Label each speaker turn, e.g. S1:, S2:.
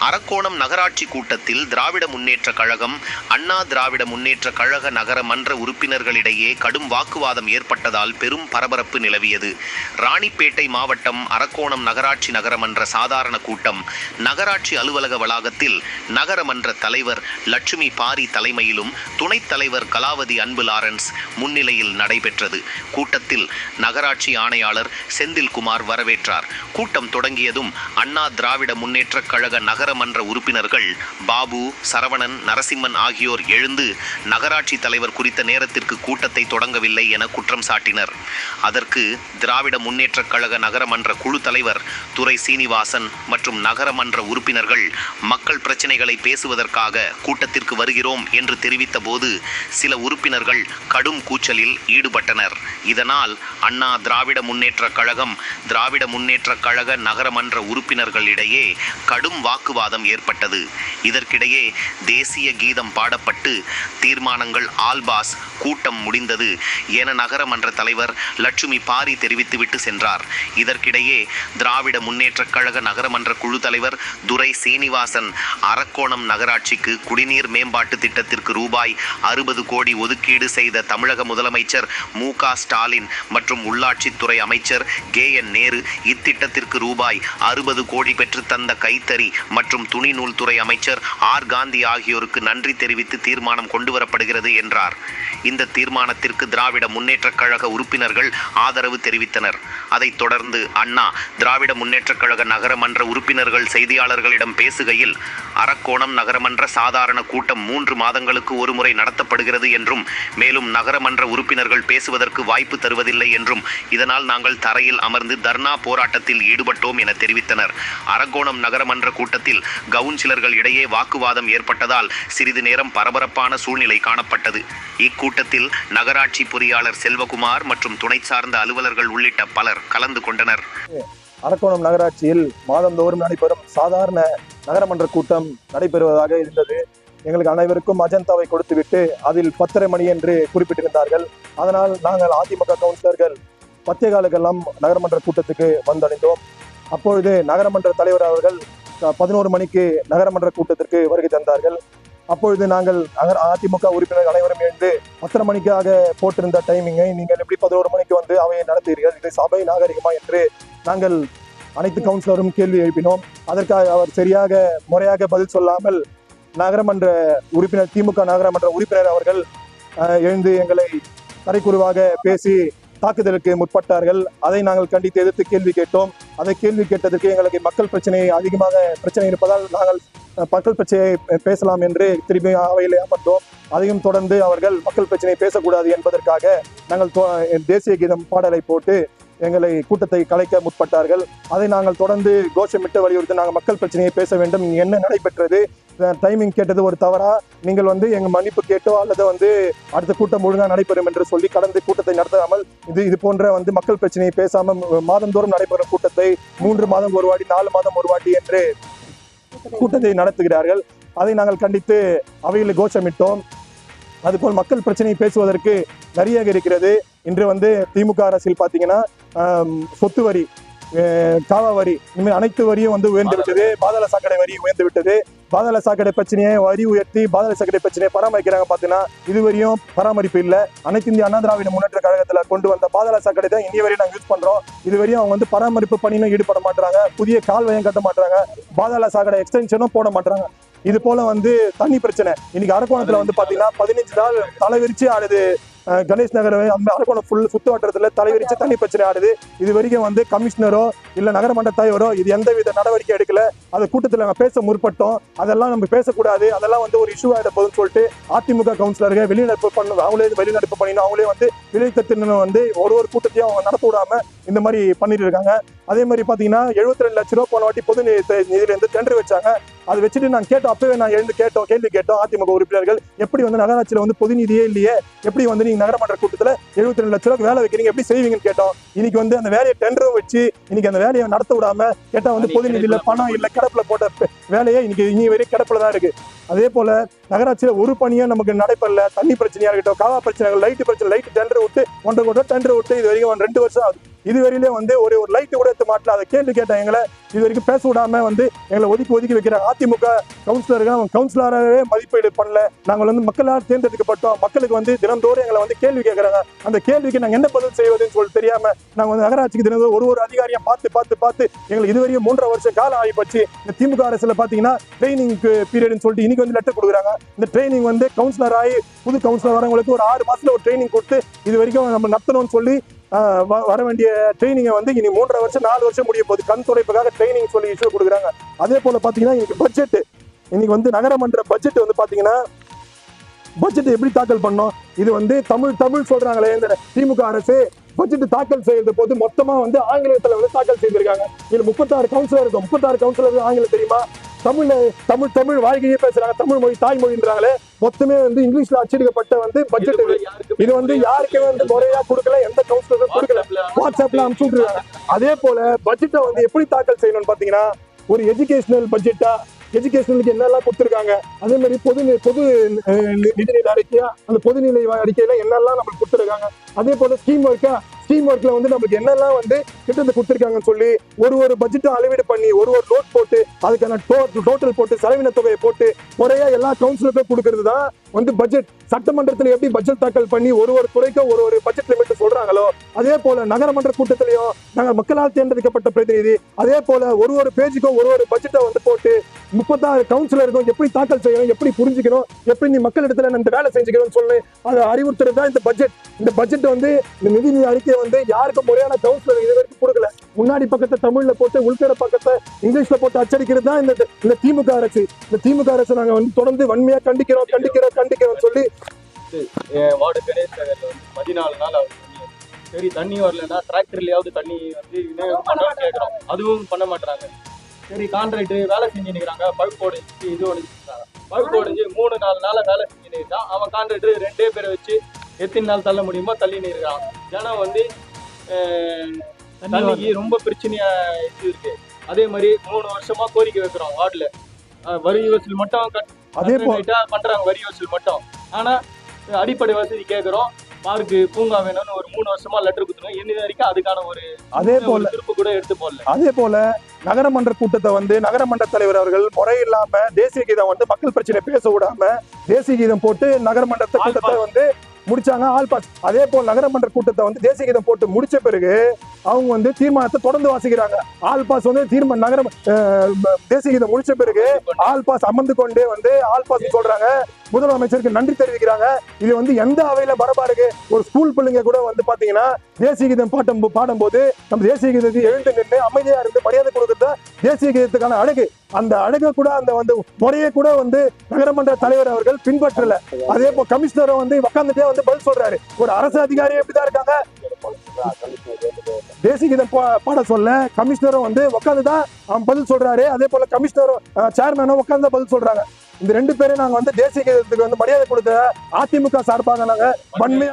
S1: அரக்கோணம் நகராட்சி கூட்டத்தில் திராவிட முன்னேற்ற கழகம் அண்ணா திராவிட முன்னேற்ற கழக நகர மன்ற உறுப்பினர்களிடையே கடும் வாக்குவாதம் ஏற்பட்டதால் பெரும் பரபரப்பு நிலவியது. ராணிப்பேட்டை மாவட்டம் அரக்கோணம் நகராட்சி நகரமன்ற சாதாரண கூட்டம். நகராட்சி அலுவலக வளாகத்தில் நகரமன்ற தலைவர் லட்சுமி பாரி தலைமையிலும் துணைத் தலைவர் கலாவதி அன்பு லாரன்ஸ் முன்னிலையில் நடைபெற்றது. கூட்டத்தில் நகராட்சி ஆணையாளர் செந்தில்குமார் வரவேற்றார். கூட்டம் தொடங்கியதும் அண்ணா திராவிட முன்னேற்ற கழக நகரமன்ற உறுப்பினர்கள் பாபு சரவணன் நரசிம்மன் ஆகியோர் எழுந்து நகராட்சி தலைவர் குறித்த நேரத்திற்கு கூட்டத்தை தொடங்கவில்லை என குற்றம் சாட்டினர். அதற்கு திராவிட முன்னேற்றக் கழக நகரமன்ற குழு தலைவர் துரை சீனிவாசன் மற்றும் நகரமன்ற உறுப்பினர்கள் மக்கள் பிரச்சினைகளை பேசுவதற்காக கூட்டத்திற்கு வருகிறோம் என்று தெரிவித்த போது சில உறுப்பினர்கள் கடும் கூச்சலில் ஈடுபட்டனர். இதனால் அண்ணா திராவிட முன்னேற்றக் கழகம் திராவிட முன்னேற்றக் கழக நகரமன்ற உறுப்பினர்களிடையே கடும் வாக்குவாதம் ஏற்பட்டது. இதற்கிடையே தேசிய கீதம் பாடப்பட்டு தீர்மானங்கள் ஆல்பாஸ் கூட்டம் முடிந்தது என நகரமன்ற தலைவர் லட்சுமி பாரி தெரிவித்துவிட்டு சென்றார். இதற்கிடையே திராவிட முன்னேற்றக் கழக நகரமன்ற குழு தலைவர் துரை சீனிவாசன் அரக்கோணம் நகராட்சிக்கு குடிநீர் மேம்பாட்டு திட்டத்திற்கு ரூபாய் அறுபது கோடி ஒதுக்கீடு செய்த தமிழக முதலமைச்சர் மு க ஸ்டாலின் மற்றும் உள்ளாட்சித்துறை அமைச்சர் கே என் நேரு இத்திட்டத்திற்கு ரூபாய் அறுபது கோடி பெற்று தந்த கைத்தறி மற்றும் மற்றும் துணி நூல்துறை அமைச்சர் ஆர். காந்தி ஆகியோருக்கு நன்றி தெரிவித்து தீர்மானம் கொண்டுவரப்படுகிறது என்றார். இந்த தீர்மானத்திற்கு திராவிட முன்னேற்றக் கழக உறுப்பினர்கள் ஆதரவு தெரிவித்தனர். அதைத் தொடர்ந்து அண்ணா திராவிட முன்னேற்றக் கழக நகரமன்ற உறுப்பினர்கள் செய்தியாளர்களிடம் பேசுகையில் அரக்கோணம் நகரமன்ற சாதாரண கூட்டம் மூன்று மாதங்களுக்கு ஒருமுறை நடத்தப்படுகிறது என்றும் மேலும் நகரமன்ற உறுப்பினர்கள் பேசுவதற்கு வாய்ப்பு தருவதில்லை என்றும் இதனால் நாங்கள் தரையில் அமர்ந்து தர்ணா போராட்டத்தில் ஈடுபட்டோம் என தெரிவித்தனர். அரக்கோணம் நகரமன்ற கூட்டத்தில் கவுன்சிலர்கள் இடையே வாக்குவாதம் ஏற்பட்டதால் சிறிது நேரம் பரபரப்பான சூழ்நிலை காணப்பட்டது. இக்கூட்டத்தில் நகராட்சி பொறியாளர் செல்வகுமார் மற்றும் துணை சார்ந்த அலுவலர்கள் உள்ளிட்ட பலர் கலந்து கொண்டனர்.
S2: அரக்கோணம் நகராட்சியில் மாதந்தோறும் நடைபெறும் சாதாரண நகரமன்ற கூட்டம் நடைபெறுவதாக இருந்தது. எங்களுக்கு அனைவருக்கும் அஜந்தாவை கொடுத்துவிட்டு அதில் பத்தரை மணி என்று குறிப்பிட்டிருந்தார்கள். அதனால் நாங்கள் அதிமுக கவுன்சிலர்கள் பத்திய காலக்கெல்லாம் நகரமன்ற கூட்டத்துக்கு வந்தடைந்தோம். அப்பொழுது நகரமன்ற தலைவர் அவர்கள் பதினோரு மணிக்கு நகரமன்ற கூட்டத்திற்கு வருகை தந்தார்கள். அப்பொழுது நாங்கள் நகர அதிமுக உறுப்பினர்கள் அனைவரும் எழுந்து பத்தரை மணிக்காக போட்டிருந்த டைமிங்கை நீங்கள் எப்படி பதினோரு மணிக்கு வந்து அவையை நடத்துகிறீர்கள்? இது சபை நாகரிகமா என்று நாங்கள் அனைத்து கவுன்சிலரும் கேள்வி எழுப்பினோம். அதற்காக அவர் சரியாக முறையாக பதில் சொல்லாமல் நகரமன்ற உறுப்பினர் திமுக நகரமன்ற உறுப்பினர் அவர்கள் எழுந்து எங்களை தரைக்குழுவாக பேசி தாக்குதலுக்கு முற்பட்டார்கள். அதை நாங்கள் கண்டித்து எதிர்த்து கேள்வி கேட்டோம். அதை கேள்வி கேட்டதற்கு எங்களுக்கு மக்கள் பிரச்சனை அதிகமாக பிரச்சனை இருப்பதால் நாங்கள் மக்கள் பிரச்சனையை பேசலாம் என்று திரும்பி அவையில் அமர்ந்தோம். அதையும் தொடர்ந்து அவர்கள் மக்கள் பிரச்சனையை பேசக்கூடாது என்பதற்காக நாங்கள் தேசிய கீதம் பாடலை போட்டு எங்களை கூட்டத்தை கலைக்க முற்பட்டார்கள். அதை நாங்கள் தொடர்ந்து கோஷமிட்டு வலியுறுத்தி நாங்கள் மக்கள் பிரச்சனையை பேச வேண்டும். என்ன நடைபெற்றது? டைமிங் கேட்டது ஒரு தவறா? நீங்கள் வந்து எங்க மன்னிப்பு கேட்டோ அல்லது வந்து அடுத்த கூட்டம் ஒழுங்காக நடைபெறும் என்று சொல்லி கடந்து கூட்டத்தை நடத்தாமல் இது இது போன்ற வந்து மக்கள் பிரச்சனையை பேசாமல் மாதந்தோறும் நடைபெறும் கூட்டத்தை மூன்று மாதம் ஒரு வாட்டி நாலு மாதம் ஒரு வாட்டி என்று கூட்டத்தை நடத்துகிறார்கள். அதை நாங்கள் கண்டித்து அவையில் கோஷமிட்டோம். அதுபோல் மக்கள் பிரச்சனையை பேசுவதற்கு நிறைய இருக்கிறது. இன்று வந்து திமுக அரசியல் பார்த்தீங்கன்னா சொத்து வரி காவா வரி இனிமேல் அனைத்து வரியும் வந்து உயர்ந்து விட்டது பாதாள சாக்கடை வரி உயர்ந்து விட்டது பாதாள சாக்கடை பிரச்சனையை வரி உயர்த்தி பாதாள சாக்கடை பிரச்சனையை பராமரிக்கிறாங்க பார்த்தீங்கன்னா இதுவரையும் பராமரிப்பு இல்லை. அனைத்து இந்திய அண்ணா திராவிட முன்னேற்ற கழகத்துல கொண்டு வந்த பாதாள சாக்கடை தான் இனிய வரையும் நாங்கள் யூஸ் பண்றோம். இதுவரையும் அவங்க வந்து பராமரிப்பு பணியிலும் ஈடுபட மாட்டாங்க புதிய கால்வாயம் கட்ட மாட்டாங்க பாதாள சாக்கடை எக்ஸ்டென்ஷனும் போட மாட்டாங்க இது போல வந்து தண்ணி பிரச்சனை. இன்னைக்கு அரக்கோணத்துல வந்து பாத்தீங்கன்னா பதினஞ்சு நாள் தலைவிரிச்சு ஆடுது. கணேஷ் நகர் அந்த அரக்கோணம் ஃபுல் சுத்து வட்டத்தில் தலைவிரிச்சு தண்ணி பிரச்சனை ஆடுது. இது வரைக்கும் வந்து கமிஷனரோ இல்லை நகரமன்ற தலைவரோ இது எந்தவித நடவடிக்கை எடுக்கல. அது கூட்டத்தில் நாங்கள் பேச முற்பட்டோம். அதெல்லாம் நம்ம பேசக்கூடாது. அதெல்லாம் வந்து ஒரு இஷ்யூ ஆகிட போகுதுன்னு சொல்லிட்டு அதிமுக கவுன்சிலர்கள் வெளிநடப்பு பண்ண அவங்களே வெளிநடப்பு பண்ணினோம் அவங்களே வந்து விளைத்தத்தின்னு வந்து ஒரு ஒரு கூட்டத்தையும் அவங்க நடத்த விடாம இந்த மாதிரி பண்ணிட்டு இருக்காங்க. அதே மாதிரி பார்த்தீங்கன்னா எழுபத்தி ரெண்டு லட்ச ரூபா போன வாட்டி பொது நிதியிலேருந்து டெண்டர் வச்சாங்க. அதை வச்சுட்டு நான் கேட்டோம். அப்பவே நான் எழுந்து கேட்டோம் கேள்வி கேட்டோம். அதிமுக உறுப்பினர்கள் எப்படி வந்து நகராட்சியில வந்து பொது நிதியே இல்லையே? எப்படி வந்து நீங்க நகரமன்ற கூட்டத்துல 72 ரெண்டு லட்ச ரூபாய்க்கு வேலை வைக்கிறீங்க? எப்படி செய்வீங்கன்னு கேட்டோம். இன்னைக்கு வந்து அந்த வேலையை டெண்டரும் வச்சு இன்னைக்கு அந்த வேலையை நடத்த விடாம கேட்டா வந்து பொது நிதியில பணம் இல்ல கிடப்புல போட்ட வேலையே இன்னைக்கு இனி வரையும் கிடப்புல தான் இருக்கு. அதே போல நகராட்சியில ஒரு பணியாக நமக்கு நடைபெறல. தண்ணி பிரச்சனையா இருக்கட்டும் காவா பிரச்சனைகள் லைட் பிரச்சனை லைட் டெண்டர் விட்டு ஒன்றரை கோடி டெண்டர் விட்டு இது வரைக்கும் ரெண்டு வருஷம் ஆகுது. இது வரையிலே வந்து ஒரு ஒரு லைட் கூட எடுத்து மாட்டல. அதை கேள்வி கேட்டேன் எங்களை இது வரைக்கும் பேச விடாம வந்து எங்களை ஒதுக்கி ஒதுக்கி வைக்கிறாங்க அதிமுக கவுன்சிலர்கள் அவங்க கவுன்சிலராகவே மதிப்பீடு பண்ணல. நாங்கள் வந்து மக்களால் தேர்ந்தெடுக்கப்பட்டோம். மக்களுக்கு வந்து தினந்தோறும் எங்களை வந்து கேள்வி கேட்குறாங்க அந்த கேள்விக்கு நாங்கள் என்ன பதில் செய்வதுன்னு சொல்லி தெரியாம நாங்கள் வந்து நகராட்சிக்கு தினந்தோறும் ஒரு ஒரு அதிகாரியை பார்த்து பார்த்து பார்த்து எங்களுக்கு இதுவரையும் மூன்றரை வருஷம் காலம் ஆகி போச்சு இந்த திமுக அரசுல பாத்தீங்கன்னா ட்ரைனிங் பீரியட்னு சொல்லிட்டு இன்னைக்கு வந்து லெட்டர் கொடுக்குறாங்க. இந்த ட்ரைனிங் வந்து கவுன்சிலர் ஆகி புது கவுன்சிலர் வரவங்களுக்கு ஒரு ஆறு மாசத்துல ஒரு ட்ரைனிங் கொடுத்து இது வரைக்கும் நம்ம நடத்தணும்னு சொல்லி வ- வர வேண்டிய ட்ரைனிங்கை வந்து இனி மூன்றரை வருஷம் நாலு வருஷம் முடிய போகுது. கண் துடைப்புக்காக ட்ரைனிங் சொல்லி இஷ்யூ கொடுக்குறாங்க. அதே போல பாத்தீங்கன்னா இன்னைக்கு பட்ஜெட் இன்னைக்கு வந்து நகரமன்ற பட்ஜெட் வந்து பாத்தீங்கன்னா பட்ஜெட் எப்படி தாக்கல் பண்ணோம்? இது வந்து தமிழ் தமிழ் சொல்றாங்களே இந்த திமுக அரசு பட்ஜெட் தாக்கல் செய்யறது போது மொத்தமா வந்து ஆங்கிலத்துல வந்து தாக்கல் செய்திருக்காங்க. இதுல முப்பத்தாறு கவுன்சிலர் இருக்கும். முப்பத்தாறு கவுன்சிலர் ஆங்கிலம் தெரியுமா? தமிழ் தமிழ் தமிழ் வாழ்க்கையே பேசுறாங்க. தமிழ் மொழி தாய்மொழின்றாங்களே மொத்தமே வந்து இங்கிலீஷ்ல அச்சடிக்கப்பட்ட வந்து பட்ஜெட் இது. வந்து யாருக்குமே வந்து முறையா கொடுக்கல எந்த கவுன்சிலரும் கொடுக்கல. வாட்ஸ்அப்ல அனுப்பிச்சு விட்டுருக்காங்க. அதே போல பட்ஜெட்டை வந்து எப்படி தாக்கல் செய்யணும்னு பாத்தீங்கன்னா ஒரு எஜுகேஷனல் பட்ஜெட்டா எஜுகேஷனுக்கு என்னெல்லாம் கொடுத்துருக்காங்க அதே மாதிரி பொது பொது நிதிநிலை அறிக்கையா அந்த பொதுநிலை அறிக்கையில என்னெல்லாம் நம்மளுக்கு கொடுத்துருக்காங்க. அதே போல ஸ்கீம் ஒர்க்கா டீம் ஒர்க்ல வந்து நம்மளுக்கு என்னெல்லாம் வந்து திட்டத்தை கொடுத்துருக்காங்கன்னு சொல்லி ஒரு ஒரு பட்ஜெட்டும் அளவீடு பண்ணி ஒரு ஒரு நோட் போட்டு அதுக்கான டோட்டல் போட்டு செலவின தொகையை போட்டு முறையா எல்லா கவுன்சிலருக்கும் கொடுக்கறது தான் வந்து பட்ஜெட் சட்டமன்றத்தில் எப்படி பட்ஜெட் தாக்கல் பண்ணி ஒரு ஒரு துறைக்கும் ஒரு ஒரு பட்ஜெட் லிமிட் சொல்றாங்களோ அதே போல நகரமன்ற கூட்டத்திலையும் நாங்கள் மக்களால் தேர்ந்தெடுக்கப்பட்ட பிரதிநிதி அதே போல ஒரு ஒரு பேஜுக்கும் ஒரு ஒரு பட்ஜெட்டை வந்து போட்டு முப்பத்தாறு கவுன்சிலருக்கும் எப்படி தாக்கல் செய்யணும் எப்படி புரிஞ்சுக்கணும் எப்படி நீ மக்கள் இடத்துல இந்த வேலை செஞ்சுக்கணும்னு சொல்லி அதை அறிவுறுத்துறது தான் இந்த பட்ஜெட் இந்த பட்ஜெட் வந்து இந்த நிதி அறிக்கை வந்து யாருக்கும் முறையான கவுன்சிலர் இது வரைக்கும் கொடுக்கல. முன்னாடி பக்கத்தை தமிழ்ல போட்டு உள்கட பக்கத்தை இங்கிலீஷ்ல போட்டு அச்சடிக்கிறது தான் இந்த இந்த திமுக அரசு. இந்த திமுக அரசு நாங்க வந்து தொடர்ந்து வன்மையா கண்டிக்கிறோம் கண்டிக்கிறோம் கண்டிக்கிறோம் சொல்லி
S3: என் வார்டு கணேஷ் நகர்ல வந்து பதினாலு நாள் ஆகுது சரி தண்ணி வரலன்னா டிராக்டர்லயாவது தண்ணி வந்து விநியோகம் கேட்குறோம் அதுவும் பண்ண மாட்டாங்க சரி கான்ட்ராக்ட் வேலை செஞ்சு நிற்கிறாங்க பழுப்பு உடைஞ்சு இது உடைஞ்சிருக்காங்க பழுப்பு உடைஞ்சு மூணு நாலு நாள வேலை செஞ்சு நிற்கிறான் அவன் கான்ட்ராக்டர் ரெண்டே பேரை வச்சு எத்தனை நாள் தள்ள முடியுமோ தள்ளி நிற்கிறான் ஜனம் வந்து தண்ணிக்கு ரொம்ப பிரச்சனையா இது இருக்கு. அதே மாதிரி மூணு வருஷமா கோரிக்கை வைக்கிறோம் வார்டுல. வரி வசூல் மட்டும்
S2: அதே
S3: பண்றாங்க வரி வசூல் மட்டும். ஆனா அடிப்படை வசதி கேக்குறோம். பார்க்கு பூங்கா வேணும்னு ஒரு மூணு வருஷமா லெட்டர் கொடுத்துருவோம் இன்னி வரைக்கும் அதுக்கான ஒரு
S2: அதே போல
S3: திருப்பு கூட எடுத்து போடல.
S2: அதே போல நகரமன்ற கூட்டத்தை வந்து நகரமன்ற தலைவர் அவர்கள் முறை இல்லாம தேசிய கீதம் வந்து மக்கள் பிரச்சனை பேச விடாம தேசிய கீதம் போட்டு நகரமன்ற கூட்டத்தை வந்து முடிச்சாங்க. ஆல் பாஸ் அதே போல் நகரமன்ற கூட்டத்தை வந்து தேசிய கீதம் போட்டு முடிச்ச பிறகு அவங்க வந்து தீர்மானத்தை தொடர்ந்து வாசிக்கிறாங்க. ஆல் பாஸ் வந்து தீர்மானம் நகரம் தேசிய கீதம் முடிச்ச பிறகு ஆல் பாஸ் அமர்ந்து கொண்டே வந்து ஆல் பாஸ் சொல்றாங்க. முதலமைச்சருக்கு நன்றி தெரிவிக்கிறாங்க. இது வந்து எந்த அவையில பரபாருக்கு ஒரு ஸ்கூல் பிள்ளைங்க கூட வந்து பாத்தீங்கன்னா தேசிய கீதம் பாட்டம் பாடும்போது நம்ம தேசிய கீதத்தை எழுந்து நின்று அமைதியா இருந்து மரியாதை கொடுக்கறது தேசிய கீதத்துக்கான அழகு. அந்த அழகை கூட அந்த வந்து முறையை கூட வந்து நகரமன்ற தலைவர் அவர்கள் பின்பற்றல. அதே போல் கமிஷனரும் வந்து உட்காந்துட்டே வந்து பதில் சொல்றாரு. ஒரு அரசு அதிகாரி எப்படிதான் இருக்காங்க? தேசிகீதம் பா- பாட சொல்ல. கமிஷனரும் வந்து உட்காந்துதான் அவன் பதில் சொல்றாரு. அதே போல கமிஷனரும் சேர்மேனும் உட்காந்து பதில் சொல்றாங்க. இந்த ரெண்டு பேரும் நாங்க வந்து தேசிய கீதத்துக்கு வந்து மரியாதை கொடுத்த அதிமுக சார்பாக நாங்க வன்மையா